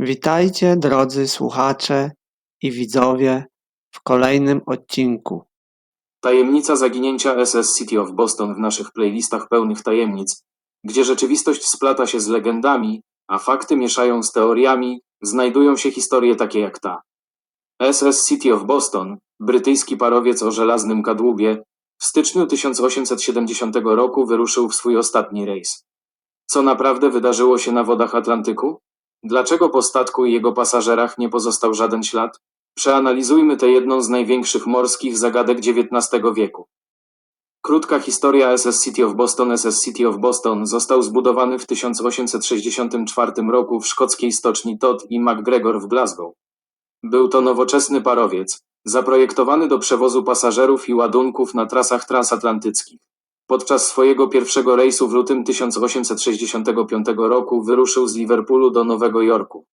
Witajcie drodzy słuchacze i widzowie w kolejnym odcinku. Tajemnica zaginięcia SS City of Boston w naszych playlistach pełnych tajemnic, gdzie rzeczywistość splata się z legendami, a fakty mieszają z teoriami, znajdują się historie takie jak ta. SS City of Boston, brytyjski parowiec o żelaznym kadłubie, w styczniu 1870 roku wyruszył w swój ostatni rejs. Co naprawdę wydarzyło się na wodach Atlantyku? Dlaczego po statku i jego pasażerach nie pozostał żaden ślad? Przeanalizujmy tę jedną z największych morskich zagadek XIX wieku. Krótka historia SS City of Boston SS City of Boston został zbudowany w 1864 roku w szkockiej stoczni Todd i McGregor w Glasgow. Był to nowoczesny parowiec, zaprojektowany do przewozu pasażerów i ładunków na trasach transatlantyckich. Podczas swojego pierwszego rejsu w lutym 1865 roku wyruszył z Liverpoolu do Nowego Jorku,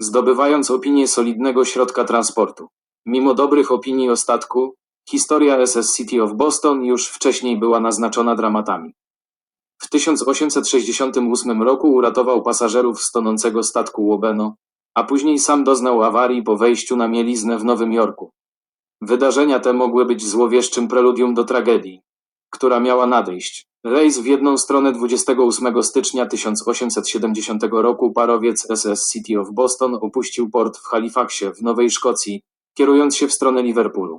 zdobywając opinię solidnego środka transportu. Mimo dobrych opinii o statku, historia SS City of Boston już wcześniej była naznaczona dramatami. W 1868 roku uratował pasażerów z tonącego statku Łobeno, a później sam doznał awarii po wejściu na mieliznę w Nowym Jorku. Wydarzenia te mogły być złowieszczym preludium do tragedii, która miała nadejść. Rejs w jedną stronę 28 stycznia 1870 roku parowiec SS City of Boston opuścił port w Halifaxie w Nowej Szkocji, kierując się w stronę Liverpoolu.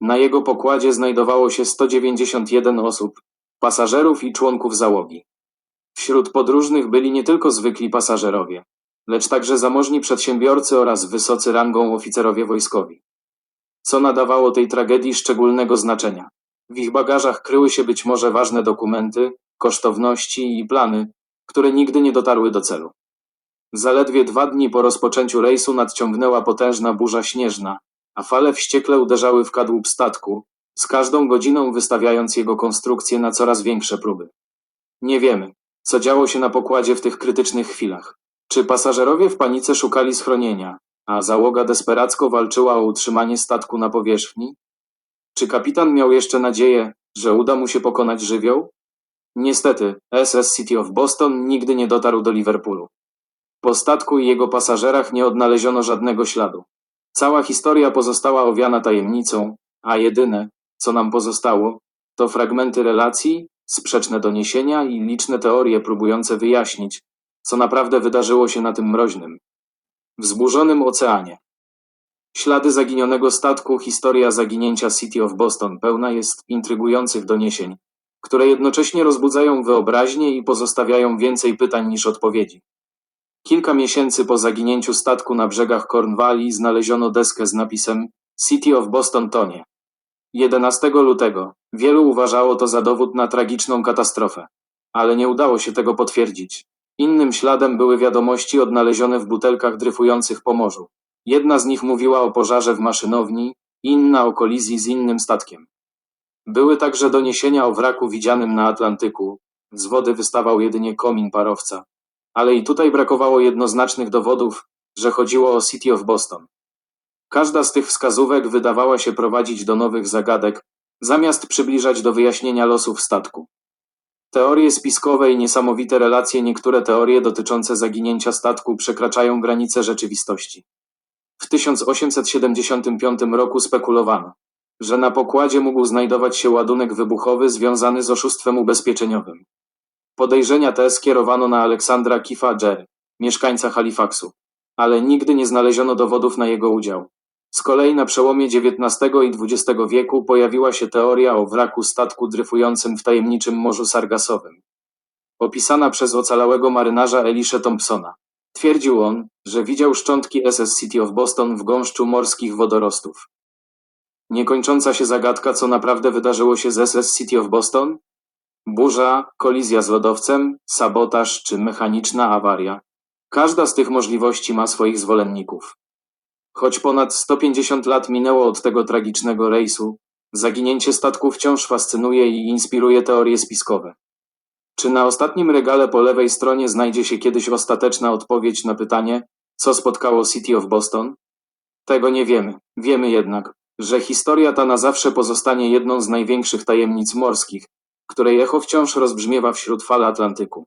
Na jego pokładzie znajdowało się 191 osób, pasażerów i członków załogi. Wśród podróżnych byli nie tylko zwykli pasażerowie, lecz także zamożni przedsiębiorcy oraz wysocy rangą oficerowie wojskowi. Co nadawało tej tragedii szczególnego znaczenia. W ich bagażach kryły się być może ważne dokumenty, kosztowności i plany, które nigdy nie dotarły do celu. Zaledwie dwa dni po rozpoczęciu rejsu nadciągnęła potężna burza śnieżna, a fale wściekle uderzały w kadłub statku, z każdą godziną wystawiając jego konstrukcję na coraz większe próby. Nie wiemy, co działo się na pokładzie w tych krytycznych chwilach. Czy pasażerowie w panice szukali schronienia, a załoga desperacko walczyła o utrzymanie statku na powierzchni? Czy kapitan miał jeszcze nadzieję, że uda mu się pokonać żywioł? Niestety, SS City of Boston nigdy nie dotarł do Liverpoolu. Po statku i jego pasażerach nie odnaleziono żadnego śladu. Cała historia pozostała owiana tajemnicą, a jedyne, co nam pozostało, to fragmenty relacji, sprzeczne doniesienia i liczne teorie próbujące wyjaśnić, co naprawdę wydarzyło się na tym mroźnym, wzburzonym oceanie. Ślady zaginionego statku Historia zaginięcia City of Boston pełna jest intrygujących doniesień, które jednocześnie rozbudzają wyobraźnię i pozostawiają więcej pytań niż odpowiedzi. Kilka miesięcy po zaginięciu statku na brzegach Cornwalli znaleziono deskę z napisem City of Boston tonie. 11 lutego wielu uważało to za dowód na tragiczną katastrofę, ale nie udało się tego potwierdzić. Innym śladem były wiadomości odnalezione w butelkach dryfujących po morzu. Jedna z nich mówiła o pożarze w maszynowni, inna o kolizji z innym statkiem. Były także doniesienia o wraku widzianym na Atlantyku. Z wody wystawał jedynie komin parowca. Ale i tutaj brakowało jednoznacznych dowodów, że chodziło o City of Boston. Każda z tych wskazówek wydawała się prowadzić do nowych zagadek, zamiast przybliżać do wyjaśnienia losów statku. Teorie spiskowe i niesamowite relacje niektóre teorie dotyczące zaginięcia statku przekraczają granice rzeczywistości. W 1875 roku spekulowano, że na pokładzie mógł znajdować się ładunek wybuchowy związany z oszustwem ubezpieczeniowym. Podejrzenia te skierowano na Aleksandra Kifa Jerry, mieszkańca Halifaxu, ale nigdy nie znaleziono dowodów na jego udział. Z kolei na przełomie XIX i XX wieku pojawiła się teoria o wraku statku dryfującym w tajemniczym Morzu Sargasowym. Opisana przez ocalałego marynarza Elisha Thompsona. Twierdził on, że widział szczątki SS City of Boston w gąszczu morskich wodorostów. Niekończąca się zagadka, co naprawdę wydarzyło się z SS City of Boston? Burza, kolizja z lodowcem, sabotaż czy mechaniczna awaria. Każda z tych możliwości ma swoich zwolenników. Choć ponad 150 lat minęło od tego tragicznego rejsu, zaginięcie statku wciąż fascynuje i inspiruje teorie spiskowe. Czy na ostatnim regale po lewej stronie znajdzie się kiedyś ostateczna odpowiedź na pytanie, co spotkało City of Boston? Tego nie wiemy. Wiemy jednak, że historia ta na zawsze pozostanie jedną z największych tajemnic morskich, której echo wciąż rozbrzmiewa wśród fal Atlantyku.